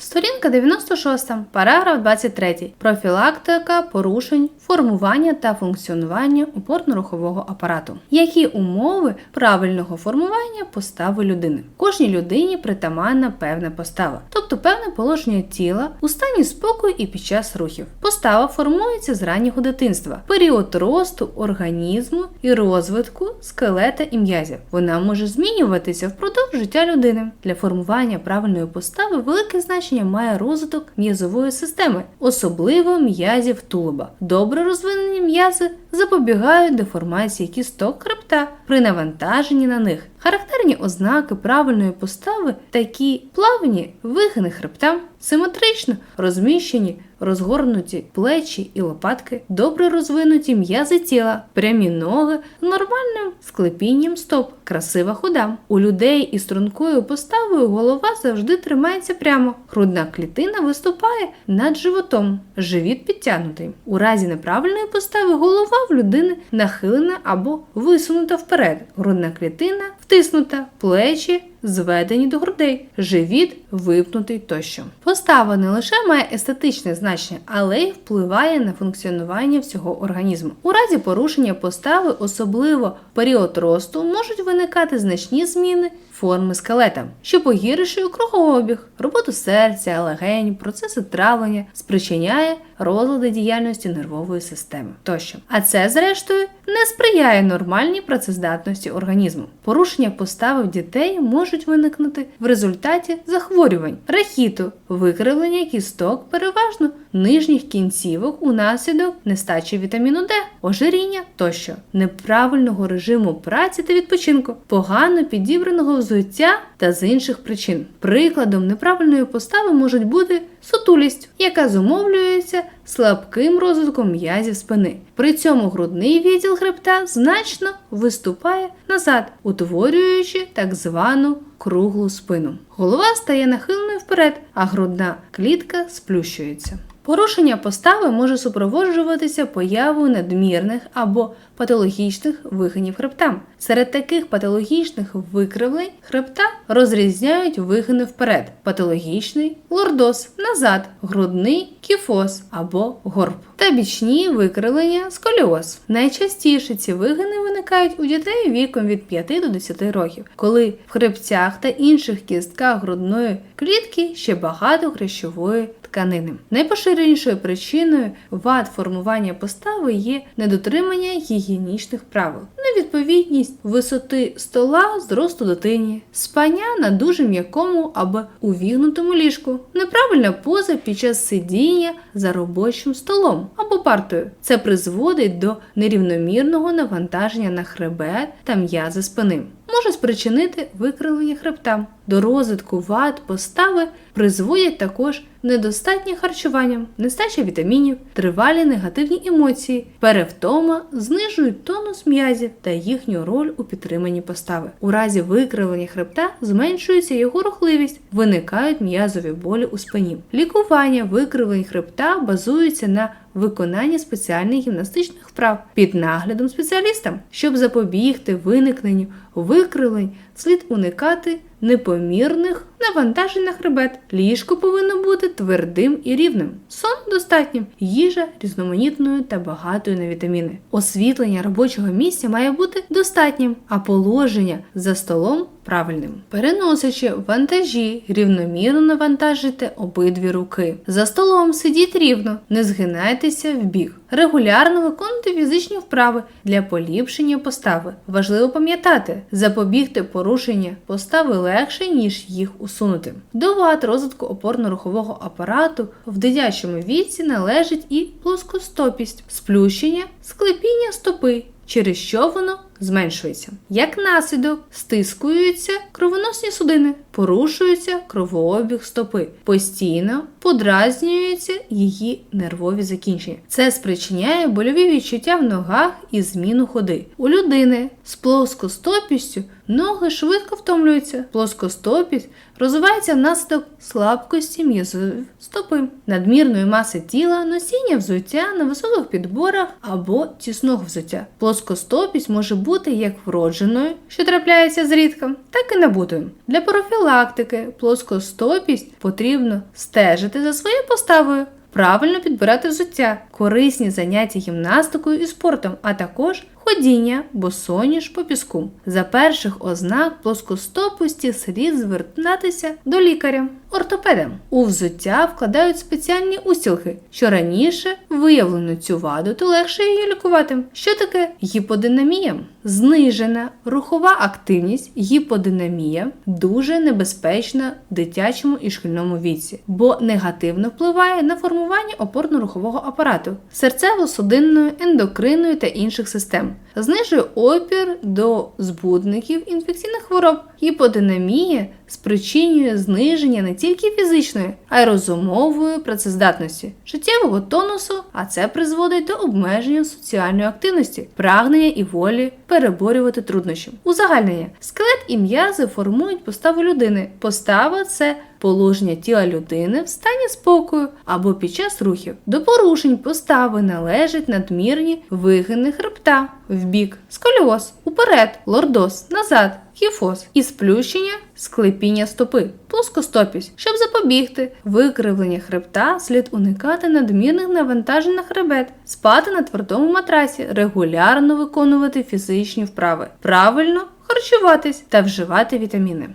Сторінка 96, параграф 23. Профілактика порушень формування та функціонування опорно-рухового апарату. Які умови правильного формування постави людини? Кожній людині притаманна певна постава, тобто певне положення тіла у стані спокою і під час рухів. Постава формується з раннього дитинства, період росту організму і розвитку скелета і м'язів. Вона може змінюватися впродовж життя людини. Для формування правильної постави велике значення має розвиток м'язової системи, особливо м'язів тулуба. Добре розвинені м'язи запобігають деформації кісток хребта при навантаженні на них. Характерні ознаки правильної постави такі плавні вигини хребта, симетрично розміщені розгорнуті плечі і лопатки, добре розвинуті м'язи тіла, прямі ноги з нормальним склепінням стоп, красива хода. У людей із стрункою поставою голова завжди тримається прямо. Грудна клітина виступає над животом, живіт підтягнутий. У разі неправильної постави голова в людини нахилена або висунута вперед. Грудна клітина втиснута, плечі зведені до грудей, живіт випнутий тощо. Постава не лише має естетичне значення, але й впливає на функціонування всього організму. У разі порушення постави, особливо в період росту, можуть виникати значні зміни форми скелета, що погіршує кругообіг, роботу серця, легень, процеси травлення, спричиняє розлади діяльності нервової системи тощо. А це, зрештою, не сприяє нормальній працездатності організму. Порушення постави дітей можуть виникнути в результаті захворювань, рахіту, викривлення кісток, переважно нижніх кінцівок унаслідок нестачі вітаміну Д, ожиріння тощо, неправильного режиму праці та відпочинку, погано підібраного взуття та з інших причин. Прикладом неправильної постави можуть бути сутулість, яка зумовлюється слабким розвитком м'язів спини. При цьому грудний відділ хребта значно виступає назад, утворюючи так звану круглу спину. Голова стає нахильною вперед, а грудна клітка сплющується. Порушення постави може супроводжуватися появою надмірних або патологічних вигинів хребта. Серед таких патологічних викривлень хребта розрізняють вигини вперед, патологічний лордоз, назад, грудний кіфоз або горб та бічні викривлення сколіоз. Найчастіше ці вигини виникають у дітей віком від 5 до 10 років, коли в хребцях та інших кістках грудної клітки ще багато хрящової тканини. Найпоширенішою причиною вад формування постави є недотримання гігієнічних правил, невідповідність висоти стола зросту дитині, спання на дуже м'якому або увігнутому ліжку, неправильна поза під час сидіння за робочим столом або партою. Це призводить до нерівномірного навантаження на хребет та м'язи спини. Може спричинити викривлення хребта. До розвитку вад постави призводять також недостатнє харчування, нестача вітамінів, тривалі негативні емоції, перевтома знижують тонус м'язів та їхню роль у підтриманні постави. У разі викривлення хребта зменшується його рухливість, виникають м'язові болі у спині. Лікування викривлень хребта базується на виконанні спеціальних гімнастичних вправ під наглядом спеціаліста, щоб запобігти виникненню викривлень, слід уникати непомірних навантажень на хребет. Ліжко повинно бути твердим і рівним. Сон достатнім, їжа різноманітною та багатою на вітаміни. Освітлення робочого місця має бути достатнім, а положення за столом правильним. Переносячи вантажі, рівномірно навантажуйте обидві руки. За столом сидіть рівно, не згинайтеся в бік. Регулярно виконуйте фізичні вправи для поліпшення постави. Важливо пам'ятати, запобігти порушення постави легше, ніж їх усунути. До вад розвитку опорно-рухового апарату в дитячому віці належить і плоскостопість, сплющення, склепіння стопи, через що воно зменшується. Як наслідок стискуються кровоносні судини, порушується кровообіг стопи, постійно подразнюються її нервові закінчення. Це спричиняє больові відчуття в ногах і зміну ходи. У людини з плоскостопістю Ноги швидко втомлюються, плоскостопість розвивається внаслідок слабкості м'язових стопи, надмірної маси тіла, носіння взуття на високих підборах або тісного взуття. Плоскостопість може бути як вродженою, що трапляється зрідка, так і набутою. Для профілактики плоскостопість потрібно стежити за своєю поставою. Правильно підбирати взуття, корисні заняття гімнастикою і спортом, а також ходіння босоніж по піску. За перших ознак плоскостопості слід звертатися до лікаря. Ортопеда у взуття вкладають спеціальні устілки, що раніше виявлено цю ваду, то легше її лікувати. Що таке гіподинамія? Знижена рухова активність, гіподинамія дуже небезпечна в дитячому і шкільному віці, бо негативно впливає на формування опорно-рухового апарату, серцево-судинної, ендокринної та інших систем. Знижує опір до збудників інфекційних хвороб. Гіподинамія спричинює зниження тільки фізичної, а й розумової працездатності, життєвого тонусу, а це призводить до обмеження соціальної активності, прагнення і волі переборювати труднощі. Узагальнення скелет і м'язи формують поставу людини. Постава це положення тіла людини в стані спокою або під час рухів. До порушень постави належать надмірні вигини хребта вбік, сколіоз, уперед, лордоз, назад, кіфоз і сплющення склепіння стопи, плоскостопість. Щоб запобігти викривлення хребта, слід уникати надмірних навантажень на хребет, спати на твердому матрасі, регулярно виконувати фізичні вправи, правильно харчуватись та вживати вітаміни.